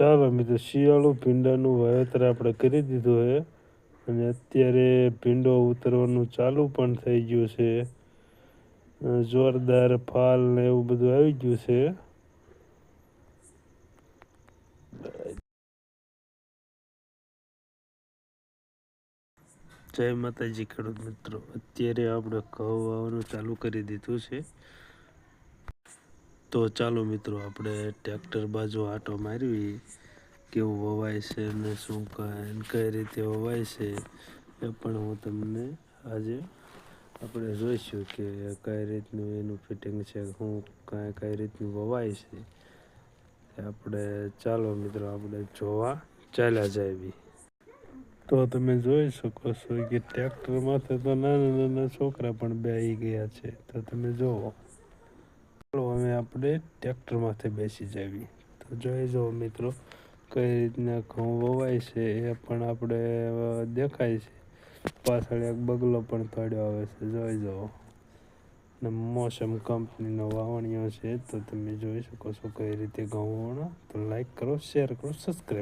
ચાલો મિત્રો શિયાળુ ભીંડાનું વાવેતર આપણે કરી દીધું છે. અને અત્યારે ભીંડો ઉતરવાનું ચાલુ પણ થઈ ગયું છે. જોરદાર ફાલ ને એવું બધું આવી ગયું છે. જય માતાજી ખેડૂત મિત્રો, અત્યારે આપણે ઘઉં ચાલુ કરી દીધું છે. તો ચાલો મિત્રો, આપણે ટ્રેક્ટર બાજુ આટો મારવી. કેવું વવાય છે ને શું કઈ રીતે વવાય છે એ પણ હું તમને આજે આપણે જોઈશું કે કઈ રીતનું એનું ફિટિંગ છે શું કઈ કઈ રીતનું વવાય છે. આપણે ચાલો મિત્રો, આપણે જોવા ચાલ્યા જાય તો તમે જોઈ શકો છો કે ટ્રેક્ટરમાંથી તો નાના નાના છોકરા પણ બે ગયા છે. તો તમે જુઓ ચાલો હવે આપણે ટ્રેક્ટરમાંથી બેસી જાવી તો જોઈ જુઓ મિત્રો, કઈ રીતના ઘઉં વવાય છે એ પણ આપણે દેખાય છે. પાછળ એક બગલો પણ પડ્યો આવે છે, જોઈ જુઓ. ને મોસમ કંપનીનો વાવણીઓ છે, તો તમે જોઈ શકો છો કઈ રીતે ઘઉં તો લાઈક કરો શેર કરો સબસ્ક્રાઈબ